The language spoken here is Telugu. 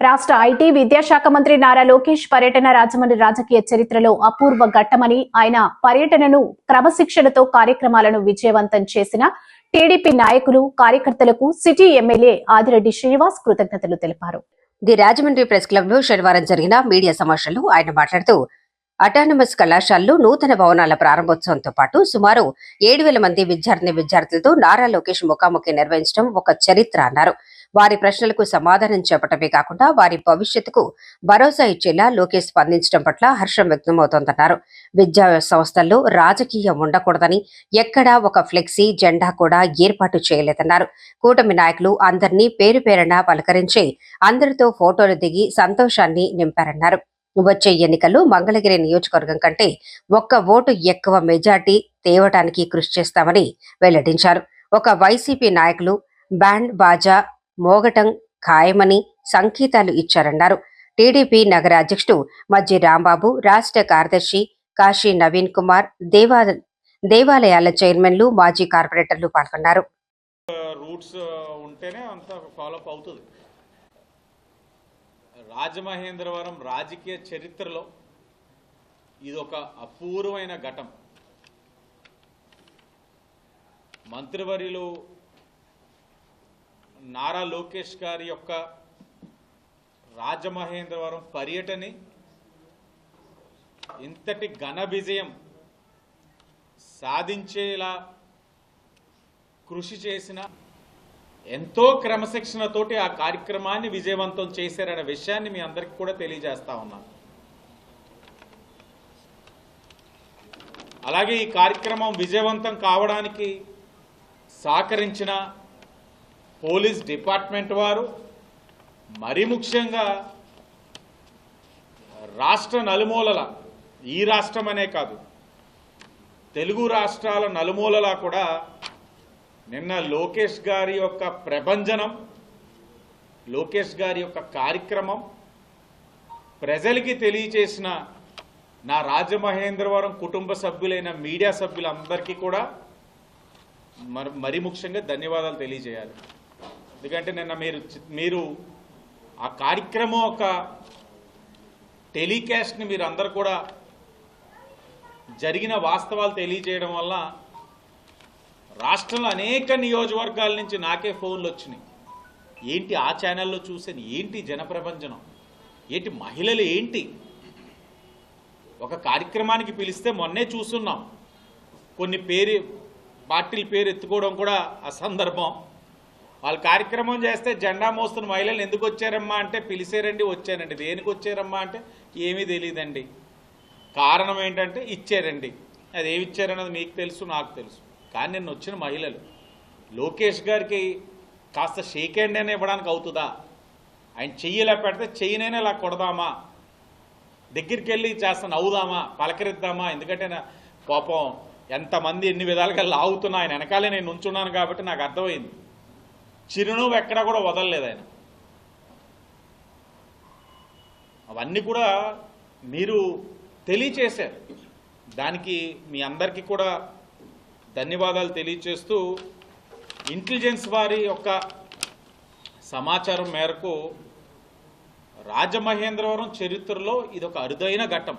రాష్ట్ర ఐటీ విద్యాశాఖ మంత్రి నారా లోకేష్ పర్యటన రాజమండ్రి రాజకీయ చరిత్రలో అపూర్వ ఘట్టమని ఆయన పర్యటనను క్రమశిక్షణతో కార్యక్రమాలను విజయవంతం చేసిన టీడీపీ నాయకులు కార్యకర్తలకు సిటీ ఎమ్మెల్యే ఆదిరెడ్డి శ్రీనివాస్ కృతజ్ఞతలు తెలిపారు. ది రాజమండ్రి ప్రెస్ క్లబ్లో శనివారం జరిగిన మీడియా సమావేశంలో ఆయన మాట్లాడుతూ అటానమస్ కళాశాలలో నూతన భవనాల ప్రారంభోత్సవంతో పాటు సుమారు ఏడు వేల మంది విద్యార్థిని విద్యార్థులతో నారా లోకేష్ ముఖాముఖి నిర్వహించడం ఒక చరిత్ర అన్నారు. వారి ప్రశ్నలకు సమాధానం చెప్పటమే కాకుండా వారి భవిష్యత్తుకు భరోసా ఇచ్చేలా లోకేష్ స్పందించడం పట్ల హర్షం వ్యక్తమవుతోందన్నారు. విద్యా సంస్థల్లో రాజకీయం ఉండకూడదని ఎక్కడా ఒక ఫ్లెక్సీ జెండా కూడా ఏర్పాటు చేయలేదన్నారు. కూటమి నాయకులు అందరినీ పేరు పేరున పలకరించి అందరితో ఫోటోలు దిగి సంతోషాన్ని నింపారన్నారు. వచ్చే ఎన్నికల్లో మంగళగిరి నియోజకవర్గం కంటే ఒక్క ఓటు ఎక్కువ మెజార్టీ తేవటానికి కృషి చేస్తామని వెల్లడించారు. ఒక వైసీపీ నాయకులు బ్యాండ్ బాజా మోగటం ఖాయమని సంకేతాలు ఇచ్చారన్నారు. టీడీపీ నగర అధ్యక్షుడు మజ్జి రాంబాబు రాష్ట్ర కార్యదర్శి కాశీ నవీన్ కుమార్ దేవా దేవాలయాల చైర్మన్లు మాజీ కార్పొరేటర్లు పాల్గొన్నారు. రూట్స్ ఉంటేనే అంత ఫాలోఅప్ అవుతుంది. రాజమహేంద్రవరం రాజకీయ చరిత్రలో ఇది ఒక అపూర్వమైన ఘటం. మంత్రివర్యులు నారా లోకేష్ గారి యొక్క రాజమహేంద్రవరం పర్యటన ఇంతటి ఘన విజయం సాధించేలా కృషి చేసిన ఎంతో క్రమశిక్షణతోటి ఆ కార్యక్రమాన్ని విజయవంతం చేశారనే విషయాన్ని మీ అందరికీ కూడా తెలియజేస్తా ఉన్నాను అలాగే ఈ కార్యక్రమం విజయవంతం కావడానికి సహకరించిన పోలీస్ డిపార్ట్మెంట్ వారు మరి ముఖ్యంగా రాష్ట్ర నలుమూలల ఈ రాష్ట్రం అనే కాదు తెలుగు రాష్ట్రాల నలుమూలలా కూడా నిన్న లోకేష్ గారి యొక్క ప్రభంజనం లోకేష్ గారి యొక్క కార్యక్రమం ప్రజలకి తెలియచేసిన నా రాజమహేంద్రవరం కుటుంబ సభ్యులైన మీడియా సభ్యులందరికీ కూడా మరి మరి ముఖ్యంగా ధన్యవాదాలు తెలియజేయాలి. ఎందుకంటే నిన్న మీరు మీరు ఆ కార్యక్రమం ఒక టెలికాస్ట్ని మీరు అందరు కూడా జరిగిన వాస్తవాలు తెలియజేయడం వల్ల రాష్ట్రంలో అనేక నియోజకవర్గాల నుంచి నాకే ఫోన్లు వచ్చినాయి. ఏంటి ఆ ఛానల్లో చూసాను ఏంటి జనప్రపంచనం ఏంటి మహిళలు ఏంటి? ఒక కార్యక్రమానికి పిలిస్తే మొన్నే చూస్తున్నాం. కొన్ని పేరు పార్టీల పేరు ఎత్తుకోవడం కూడా అసందర్భం. వాళ్ళు కార్యక్రమం చేస్తే జెండా మోస్తున్న మహిళలు ఎందుకు వచ్చారమ్మా అంటే పిలిచారండి వచ్చారండి. దేనికి వచ్చారమ్మా అంటే ఏమీ తెలియదండి. కారణం ఏంటంటే ఇచ్చారండి. అది ఏమి ఇచ్చారన్నది మీకు తెలుసు నాకు తెలుసు. కానీ నిన్న వచ్చిన మహిళలు లోకేష్ గారికి కాస్త షేక్ హ్యాండ్ అయినా ఇవ్వడానికి అవుతుందా? ఆయన చెయ్యి ఇలా పెడితే చెయ్యినైనా ఇలా కొడదామా? దగ్గరికి వెళ్ళి చేస్తాను అవుదామా పలకరిద్దామా? ఎందుకంటే నా పాపం ఎంతమంది ఎన్ని విధాలుగా లాగుతున్నా ఆయన వెనకాలే నేను ఉంచున్నాను కాబట్టి నాకు అర్థమైంది. చిరునవ్వు ఎక్కడా కూడా వదలలేదు ఆయన. అవన్నీ కూడా మీరు తెలియచేశారు. దానికి మీ అందరికీ కూడా ధన్యవాదాలు తెలియచేస్తూ ఇంటెలిజెన్స్ వారి యొక్క సమాచారం మేరకు రాజమహేంద్రవరం చరిత్రలో ఇది ఒక అరుదైన ఘట్టం.